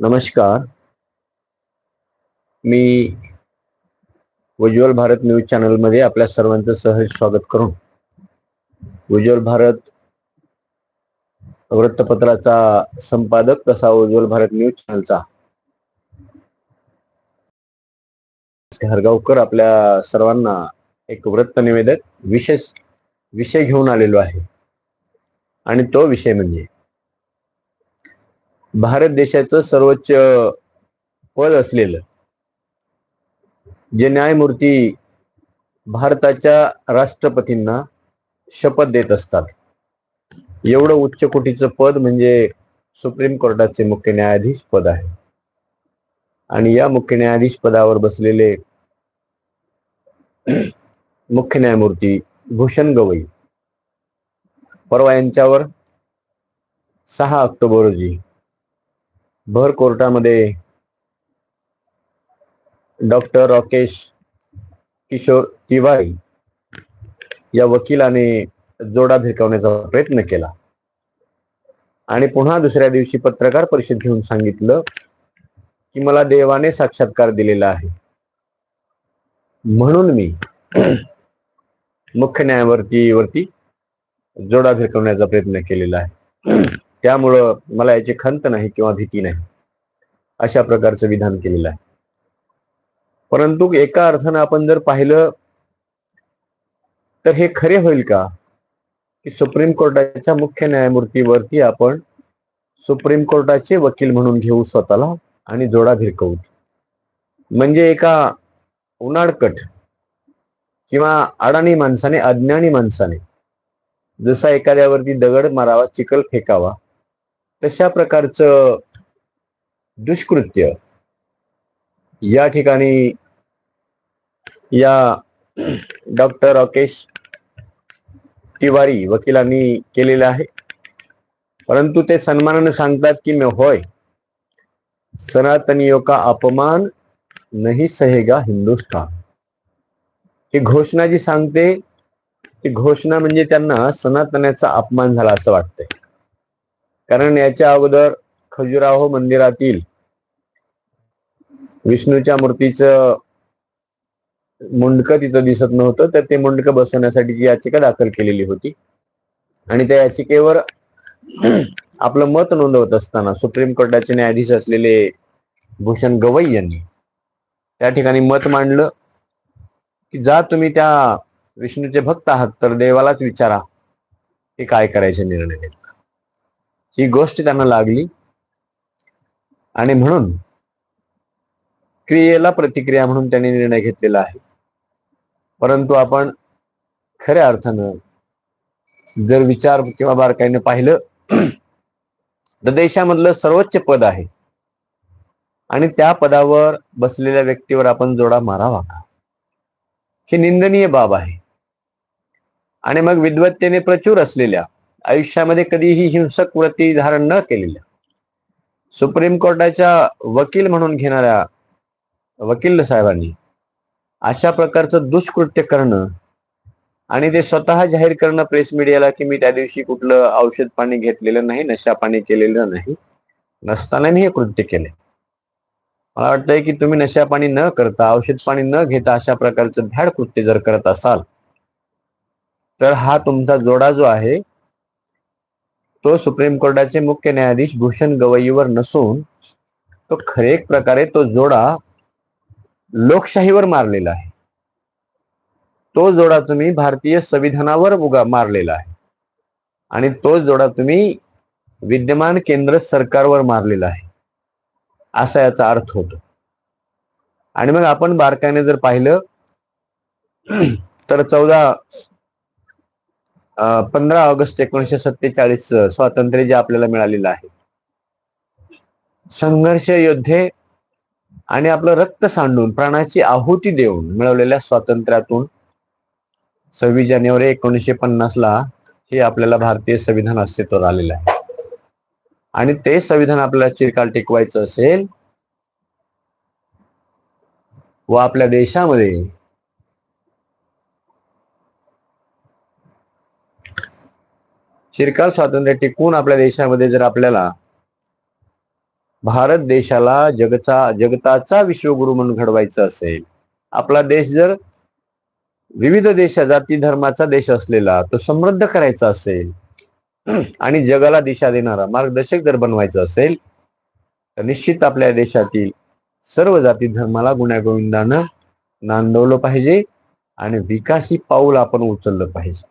नमस्कार. मी उज्ज्वल भारत न्यूज चॅनलमध्ये आपल्या सर्वांचं सहज स्वागत करून उज्ज्वल भारत वृत्तपत्राचा संपादक तसा उज्ज्वल भारत न्यूज चॅनलचा हरगावकर आपल्या सर्वांना एक वृत्त निवेदक विशेष विषय घेऊन आलेलो आहे. आणि तो विषय म्हणजे भारत देशाचं सर्वोच्च पद असलेलं जे न्यायमूर्ती भारताच्या राष्ट्रपतींना शपथ देत असतात. एवढं उच्च कोटीचं पद म्हणजे सुप्रीम कोर्टाचे मुख्य न्यायाधीश पद आहे. आणि या मुख्य न्यायाधीश पदावर बसलेले मुख्य न्यायमूर्ती भूषण गवई. परवा यांच्यावर सहा ऑक्टोबर रोजी भर कोर्टामध्ये डॉक्टर राकेश किशोर तिवारी या वकिलाने जोडा भिरकावण्याचा प्रयत्न केला. आणि पुन्हा दुसऱ्या दिवशी पत्रकार परिषद घेऊन सांगितलं की मला देवाने साक्षात्कार दिलेला आहे. म्हणून मी मुख्य न्यायमूर्तीवरती जोडा भिरकवण्याचा प्रयत्न केलेला आहे. त्यामुळं मला याची खंत नाही किंवा भीती नाही. अशा प्रकारचं विधान केलेलं आहे. परंतु एका अर्थानं आपण जर पाहिलं तर हे खरे होईल का? की सुप्रीम कोर्टाच्या मुख्य न्यायमूर्तीवरती आपण सुप्रीम कोर्टाचे वकील म्हणून घेऊ स्वतःला आणि जोडा भिरकवू म्हणजे एका उन्हाळकट किंवा अडाणी माणसाने अज्ञानी माणसाने जसा एखाद्यावरती दगड मारावा चिखल फेकावा तशा प्रकारचं दुष्कृत्य या ठिकाणी या डॉक्टर राकेश तिवारी वकिलांनी केलेलं आहे. परंतु ते सन्मानाने सांगतात की मी होय सनातनियों का अपमान नहीं सहेगा हिंदुस्तान. ही घोषणा जी सांगते ती घोषणा म्हणजे त्यांना सनातनाचा अपमान झाला असं वाटतंय. कारण याच्या अगोदर खजुराहो मंदिरातील विष्णूच्या मूर्तीचं मुंडक तिथं दिसत नव्हतं तर ते मुंडकं बसवण्यासाठी जी याचिका दाखल केलेली होती. आणि त्या याचिकेवर आपलं मत नोंदवत असताना सुप्रीम कोर्टाचे न्यायाधीश असलेले भूषण गवई यांनी त्या ठिकाणी मत मांडलं. की जा तुम्ही त्या विष्णूचे भक्त आहात तर देवालाच विचारा की काय करायचे निर्णय घेतला ही गोष्ट त्यांना लागली. आणि म्हणून क्रियेला प्रतिक्रिया म्हणून त्यांनी निर्णय घेतलेला आहे. परंतु आपण खऱ्या अर्थानं जर विचार किंवा बारकाईने पाहिलं तर देशामधलं सर्वोच्च पद आहे. आणि त्या पदावर बसलेल्या व्यक्तीवर आपण जोडा मारावा का? ही निंदनीय बाब आहे. आणि मग विद्वत्तेने प्रचूर असलेल्या आयुष्यामध्ये कधीही हिंसक वृत्ती धारण न केलेल्या सुप्रीम कोर्टाच्या वकील म्हणून घेणाऱ्या वकील साहेबांनी अशा प्रकारचं दुष्कृत्य करणं आणि ते स्वतः जाहीर करणं प्रेस मीडियाला की मी त्या दिवशी कुठलं औषध पाणी घेतलेलं नाही नशा पाणी केलेलं नाही नसताना मी हे कृत्य केले. मला वाटतंय की तुम्ही नशा पाणी न करता औषध पाणी न घेता अशा प्रकारचं भ्याड कृत्य जर करत असाल तर हा तुमचा जोडा जो आहे तो सुप्रीम कोर्टाचे मुख्य न्यायाधीश भूषण गवईवर नसून तो खरे एक प्रकारे तो जोडा लोकशाहीवर मारलेला आहे. तो जोडा तुम्ही भारतीय संविधानावर उगा मारलेला आहे. आणि तो जोडा तुम्ही विद्यमान केंद्र सरकारवर मारलेला आहे. असा याचा अर्थ होतो. आणि मग आपण बारकाईने जर पाहिलं तर चौदा पंधरा ऑगस्ट एकोणीशे सत्तेचाळीस स्वातंत्र्य जे आपल्याला मिळालेलं आहे. संघर्ष योद्धे आणि आपलं रक्त सांडून प्राणाची आहुती देऊन मिळवलेल्या स्वातंत्र्यातून सव्वीस जानेवारी एकोणीसशे पन्नास ला हे आपल्याला भारतीय संविधान अस्तित्वात आलेलं आहे. आणि ते संविधान आपल्याला चिरकाल टिकवायचं असेल व आपल्या देशामध्ये चिरकाल स्वातंत्र्य टिकून आपल्या देशामध्ये जर आपल्याला भारत देशाला जगचा जगताचा विश्वगुरु म्हणून घडवायचं असेल आपला देश जर विविध देश जाती धर्माचा देश असलेला तो समृद्ध करायचा असेल आणि जगाला दिशा देणारा मार्गदर्शक जर बनवायचं असेल तर निश्चित आपल्या देशातील सर्व जाती धर्माला गुण्यागोविंदानं नांदवलं पाहिजे आणि विकासी पाऊल आपण उचललं पाहिजे.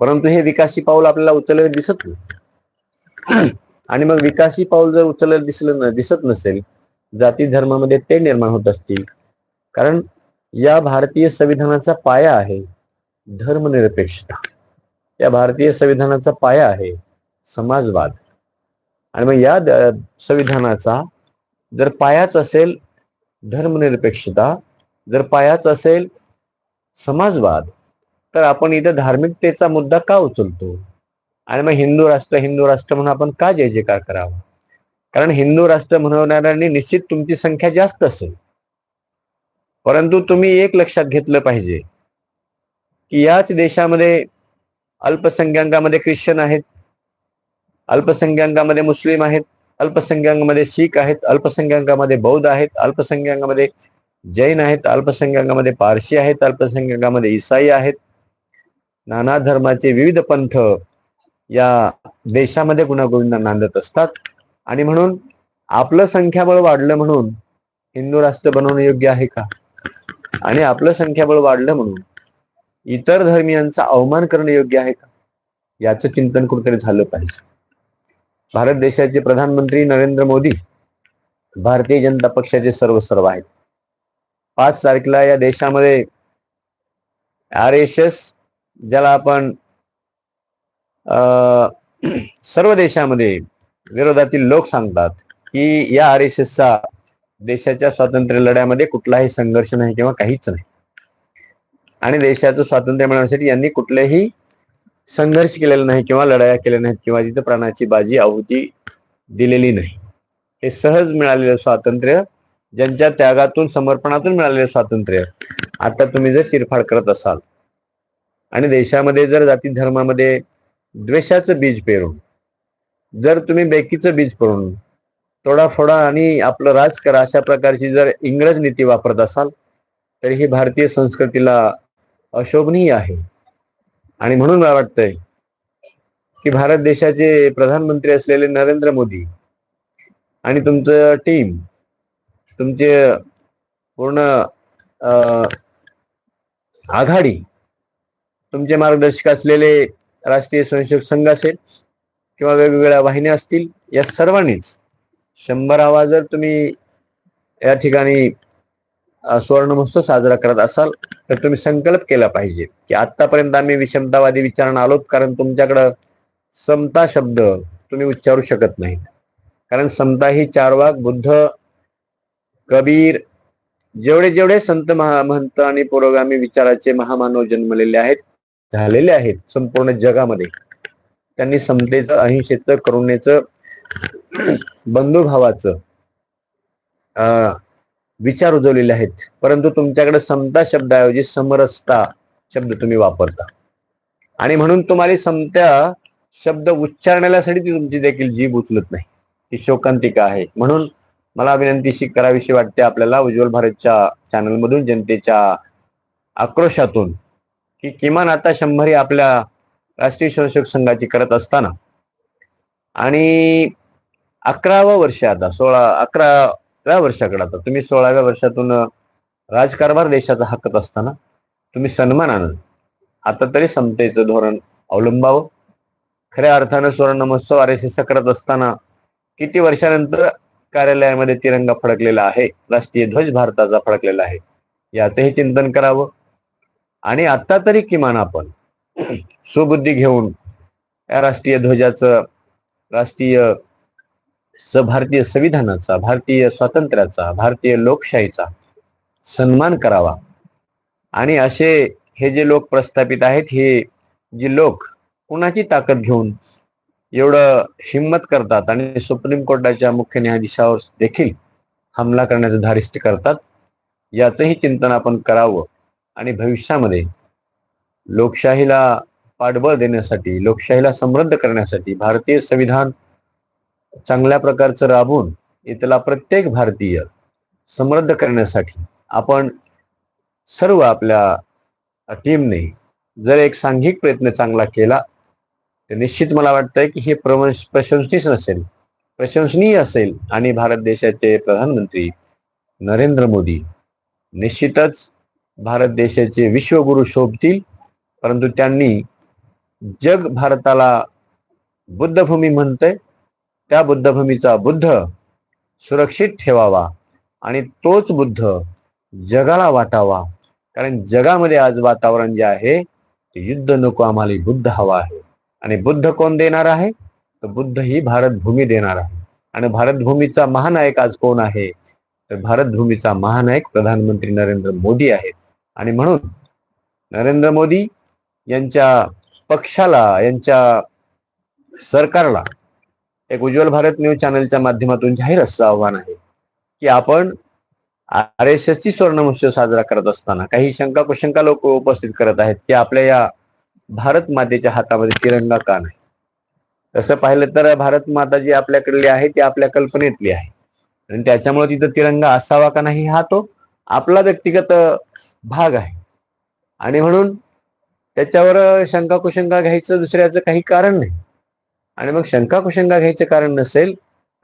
परंतु हे विकासी पाऊल आपल्याला उचललेलं दिसत नाही. आणि मग विकासी पाऊल जर उचललं दिसलं न दिसत नसेल जाती धर्मामध्ये ते निर्माण होत असतील. कारण या भारतीय संविधानाचा पाया आहे धर्मनिरपेक्षता. या भारतीय संविधानाचा पाया आहे समाजवाद. आणि मग या संविधानाचा जर पायाच असेल धर्मनिरपेक्षता जर पायाच असेल समाजवाद तर आपण इथं धार्मिकतेचा मुद्दा का उचलतो? आणि मग हिंदू राष्ट्र हिंदू राष्ट्र म्हणून आपण का जय जयकार करावा? कारण हिंदू राष्ट्र म्हणवणाऱ्यांनी निश्चित तुमची संख्या जास्त असेल. परंतु तुम्ही एक लक्षात घेतलं पाहिजे की याच देशामध्ये अल्पसंख्याकामध्ये ख्रिश्चन आहेत अल्पसंख्याकामध्ये मुस्लिम आहेत अल्पसंख्याकामध्ये शीख आहेत अल्पसंख्याकामध्ये बौद्ध आहेत अल्पसंख्याकामध्ये जैन आहेत अल्पसंख्याकामध्ये पारशी आहेत अल्पसंख्याकामध्ये ईसाई आहेत. नाना धर्माचे विविध पंथ या देशामध्ये गुणागोविंदा नांदत असतात. आणि म्हणून आपलं संख्याबळ वाढलं म्हणून हिंदू राष्ट्र बनवणं योग्य आहे का? आणि आपलं संख्याबळ वाढलं म्हणून इतर धर्मियांचा अवमान करणं योग्य आहे का? याचं चिंतन कुठेतरी झालं पाहिजे. भारत देशाचे प्रधानमंत्री नरेंद्र मोदी भारतीय जनता पक्षाचे सर्व सर्व आहेत. पाच तारखेला या देशामध्ये आर एस एस ज्याला आपण अं, सर्व देशामध्ये विरोधातील लोक सांगतात की या आर एस एसचा देशाच्या स्वातंत्र्य लढ्यामध्ये कुठलाही संघर्ष नाही किंवा काहीच नाही. आणि देशाचं स्वातंत्र्य मिळवण्यासाठी यांनी कुठलेही संघर्ष केलेला नाही किंवा लढाया केल्या नाहीत किंवा तिथं प्राणाची बाजी आहुती दिलेली नाही. हे सहज मिळालेलं स्वातंत्र्य ज्यांच्या त्यागातून समर्पणातून मिळालेलं स्वातंत्र्य आता तुम्ही जर तिरफाड करत असाल आणि देशामध्ये जर जाती धर्मामध्ये द्वेषाचं बीज पेरून जर तुम्ही बेकीचं बीज पेरून तोडाफोडा आणि आपलं राज करा अशा प्रकारची जर इंग्रज नीती वापरत असाल तर ही भारतीय संस्कृतीला अशोभनीय आहे. आणि म्हणून मला वाटतंय की भारत देशाचे प्रधानमंत्री असलेले नरेंद्र मोदी आणि तुमचं टीम तुमचे पूर्ण आघाडी तुमचे मार्गदर्शक असलेले राष्ट्रीय स्वयंसेवक संघ असेल किंवा वेगवेगळ्या वाहिन्या असतील या सर्वांनीच शंभरावा जर तुम्ही या ठिकाणी सुवर्ण महोत्सव साजरा करत असाल तर तुम्ही संकल्प केला पाहिजे की आतापर्यंत आम्ही विषमतावादी विचारणा आलोत कारण तुमच्याकडं समता शब्द तुम्ही उच्चारू शकत नाही. कारण समता ही चारवाक बुद्ध कबीर जेवढे जेवढे संत महा महंत आणि पुरोगामी विचाराचे महामानव जन्मलेले आहेत झालेले आहेत संपूर्ण जगामध्ये त्यांनी समतेचं अहिंसेचं करुणेचं बंधुभावाचं अं, विचार रुजवलेले आहेत. परंतु तुमच्याकडे समता शब्दाऐवजी समरसता शब्द तुम्ही वापरता. आणि म्हणून तुम्हाला समत्या शब्द उच्चारण्यासाठी ती तुमची देखील जीभ उचलत नाही. ती शोकांतिका आहे. म्हणून मला विनंतीशी करावीशी वाटते आपल्याला उज्ज्वल भारतच्या चॅनलमधून जनतेच्या आक्रोशातून की किमान आता शंभरी आपल्या राष्ट्रीय स्वयंसेवक संघाची करत असताना. आणि अकरावं वर्ष आता सोळा अकरा वर्षाकडे आता. तुम्ही सोळाव्या वर्षातून राजकारभार देशाचा हकत असताना तुम्ही सन्मानानं आता तरी समतेचं धोरण अवलंबावं. खऱ्या अर्थानं सुवर्ण महोत्सव आर एस एस करत असताना किती वर्षानंतर कार्यालयामध्ये तिरंगा फडकलेला आहे राष्ट्रीय ध्वज भारताचा फडकलेला आहे याचंही चिंतन करावं. आणि आता तरी किमान आपण सुबुद्धी घेऊन या राष्ट्रीय ध्वजाचं राष्ट्रीय भारतीय संविधानाचा भारतीय स्वातंत्र्याचा भारतीय लोकशाहीचा सन्मान करावा. आणि असे हे जे लोक प्रस्थापित आहेत हे जे लोक कुणाची ताकद घेऊन एवढं हिंमत करतात आणि सुप्रीम कोर्टाच्या मुख्य न्यायाधीशावर देखील हमला करण्याचं धारिष्ट करतात याचंही चिंतन आपण करावं. आणि भविष्यामध्ये लोकशाहीला पाठबळ देण्यासाठी लोकशाहीला समृद्ध करण्यासाठी भारतीय संविधान चांगल्या प्रकारचं राबवून इथला प्रत्येक भारतीय समृद्ध करण्यासाठी आपण सर्व आपल्या टीमने जर एक सांघिक प्रयत्न चांगला केला तर निश्चित मला वाटतंय की हे प्रवंश प्रशंसनीय नसेल प्रशंसनीय असेल. आणि भारत देशाचे प्रधानमंत्री नरेंद्र मोदी निश्चितच भारत देशाचे विश्वगुरु शोभतील. परंतु त्यांनी जग भारताला बुद्धभूमी म्हणतंय. त्या बुद्धभूमीचा बुद्ध सुरक्षित ठेवावा आणि तोच बुद्ध जगाला वाटावा. कारण जगामध्ये आज वातावरण जे आहे ते युद्ध नको आम्हाला बुद्ध हवा आहे. आणि बुद्ध कोण देणार आहे? तर बुद्ध ही भारत भूमी देणार आहे. आणि भारत भूमीचा महानायक आज कोण आहे? तर भारत भूमीचा महानायक प्रधानमंत्री नरेंद्र मोदी आहेत. आणि म्हणून नरेंद्र मोदी यांच्या पक्षाला यांच्या सरकारला एक उज्ज्वल भारत न्यूज चॅनलच्या माध्यमातून जाहीर असं आव्हान आहे की आपण आर एस एस ची स्वर्ण महोत्सव साजरा करत असताना काही शंका कुशंका लोक उपस्थित करत आहेत की आपल्या या भारत मातेच्या हातामध्ये तिरंगा का नाही? तसं पाहिलं तर भारत माता जी आपल्याकडली आहे ती आपल्या कल्पनेतली आहे. आणि त्याच्यामुळे तिथं तिरंगा असावा का नाही हा तो आपला व्यक्तिगत भाग आहे. आणि म्हणून त्याच्यावर शंका कुशंका घ्यायचं दुसऱ्याचं काही कारण नाही. आणि मग शंका कुशंका घ्यायचं कारण नसेल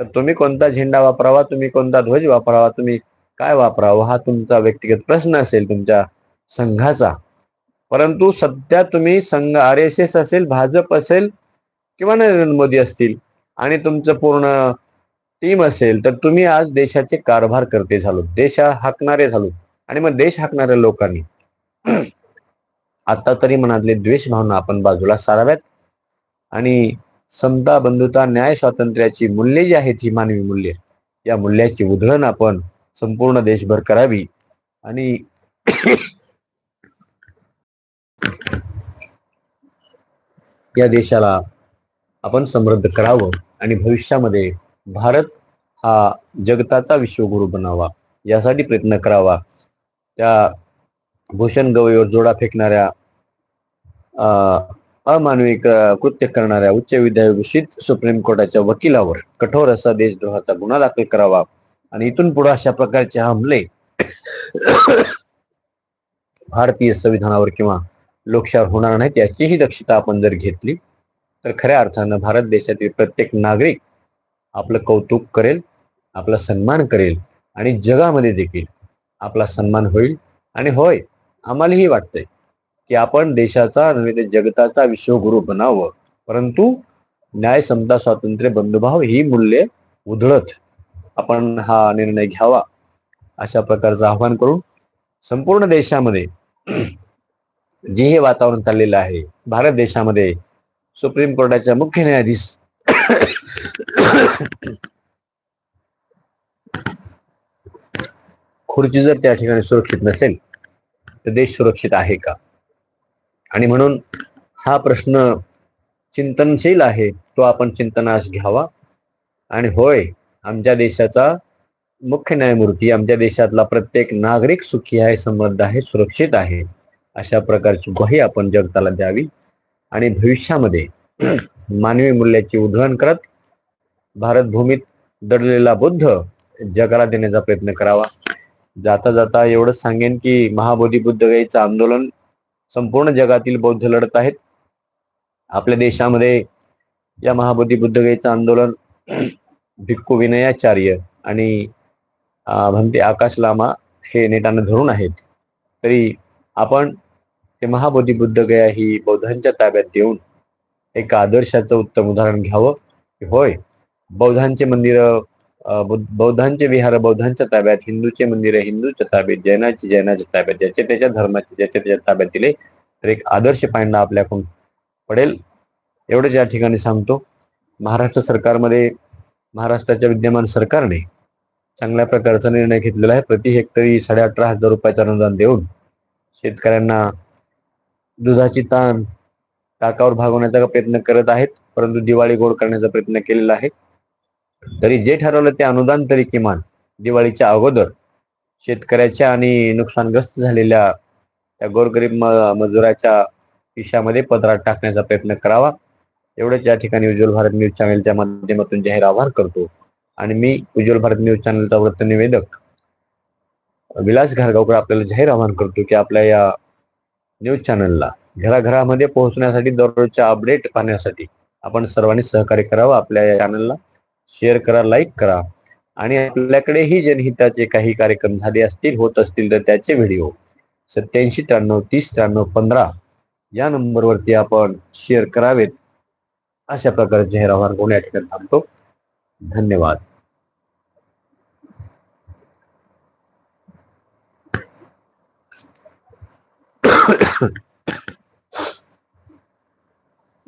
तर तुम्ही कोणता झेंडा वापरावा तुम्ही कोणता ध्वज वापरावा तुम्ही काय वापरावं हा तुमचा व्यक्तिगत प्रश्न असेल तुमच्या संघाचा. परंतु सध्या तुम्ही संघ आर एस एस असेल भाजप असेल किंवा नरेंद्र मोदी असतील आणि तुमचं पूर्ण टीम असेल तर तुम्ही आज देशाचे कारभार करते झालो देश हाकणारे झालो. आणि मग देश हाकणाऱ्या लोकांनी. आता तरी मनातले द्वेष भावना आपण बाजूला साराव्यात. आणि समता बंधुता न्याय स्वातंत्र्याची मूल्ये जी आहेत ही मानवी मूल्ये. या मूल्याची उधळण आपण संपूर्ण देशभर करावी. आणि या देशाला आपण समृद्ध करावं आणि भविष्यामध्ये भारत हा जगताचा विश्वगुरु बनावा यासाठी प्रयत्न करावा. त्या भूषण गवईवर जोडा फेकणाऱ्या अमानवी कृत्य करणाऱ्या उच्च विद्याभूषित सुप्रीम कोर्टाच्या वकिलावर कठोर असा देशद्रोहाचा गुन्हा दाखल करावा आणि इथून पुढे अशा प्रकारचे हमले भारतीय संविधानावर किंवा लोकशाहीवर होणार नाहीत याचीही दक्षता आपण जर घेतली तर खऱ्या अर्थानं भारत देशातील प्रत्येक नागरिक आपलं कौतुक करेल आपला सन्मान करेल आणि जगामध्ये देखील आपला सन्मान होईल. आणि होय आम्हालाही वाटतंय की आपण देशाचा नव्हे जगताचा विश्वगुरु बनावं. परंतु न्याय समता स्वातंत्र्य बंधुभाव ही मूल्ये उधळत आपण हा निर्णय घ्यावा. अशा प्रकारचं आव्हान करून संपूर्ण देशामध्ये जे हे वातावरण चाललेलं आहे भारत देशामध्ये सुप्रीम कोर्टाच्या मुख्य न्यायाधीश खुर्ची जर त्या ठिकाणी सुरक्षित नसेल तर देश सुरक्षित आहे का? आणि म्हणून हा प्रश्न चिंतनशील आहे तो आपण चिंतनास घ्यावा. आणि होय आमच्या देशाचा मुख्य न्यायमूर्ती आमच्या देशातला प्रत्येक नागरिक सुखी आहे समृद्ध आहे सुरक्षित आहे अशा प्रकारची ग्वाही आपण जगताला द्यावी. आणि भविष्यामध्ये मानवी मूल्याची उधळण करत भारत भूमीत दडलेला बुद्ध जगाला देण्याचा प्रयत्न करावा. जाता जाता एवढंच सांगेन की महाबोधी बुद्ध गाईचं आंदोलन संपूर्ण जगातील बौद्ध लढत आहेत. आपल्या देशामध्ये या महाबोधी बुद्धगयेचं आंदोलन भिक्खू विनयाचार्य आणि भंते आकाश लामा हे नेटानं धरून आहेत. तरी आपण ते महाबोधी बुद्ध गया ही बौद्धांच्या ताब्यात देऊन एका आदर्शाचं उत्तम उदाहरण घ्यावं की होय? बौद्धांचे मंदिरं बौद्धांचे विहार बौद्धांच्या ताब्यात हिंदूचे मंदिर हिंदूच्या ताब्यात जैनाचे जैनाच्या ताब्यात ज्याच्या त्याच्या धर्माचे ज्याच्या त्याच्या ताब्यात दिले तर एक आदर्श पांडा आपल्याकडून पडेल. एवढंच या ठिकाणी सांगतो. महाराष्ट्र सरकारमध्ये महाराष्ट्राच्या विद्यमान सरकारने चांगल्या प्रकारचा निर्णय घेतलेला आहे. प्रति हेक्टरी साडे अठरा हजार रुपयाचं अनुदान देऊन शेतकऱ्यांना दुधाची ताण टाकावर भागवण्याचा प्रयत्न करत आहेत. परंतु दिवाळी गोड करण्याचा प्रयत्न केलेला आहे. तरी जे ठरवलं ते अनुदान तरी किमान दिवाळीच्या अगोदर शेतकऱ्याच्या आणि नुकसानग्रस्त झालेल्या त्या गोरगरीब मजुराच्या खिशामध्ये पदरात टाकण्याचा प्रयत्न करावा. एवढंच या ठिकाणी उज्ज्वल भारत न्यूज चॅनलच्या माध्यमातून जाहीर आवाहन करतो. आणि मी उज्ज्वल भारत न्यूज चॅनलचा वृत्त निवेदक विलास घारगावकर आपल्याला जाहीर आवाहन करतो की आपल्या या न्यूज चॅनलला घराघरामध्ये पोहोचण्यासाठी दररोजच्या अपडेट पाहण्यासाठी आपण सर्वांनी सहकार्य करावं आपल्या या चॅनलला. शेअर करा लाईक करा. आणि आपल्याकडेही जनहिताचे काही कार्यक्रम झाले असतील होत असतील तर त्याचे व्हिडिओ सत्याऐंशी त्र्याण्णव तीस त्र्याण्णव पंधरा या नंबरवरती आपण शेअर करावेत. अशा प्रकारे जाहीर कोण या ठिकाणी थांबतो. धन्यवाद.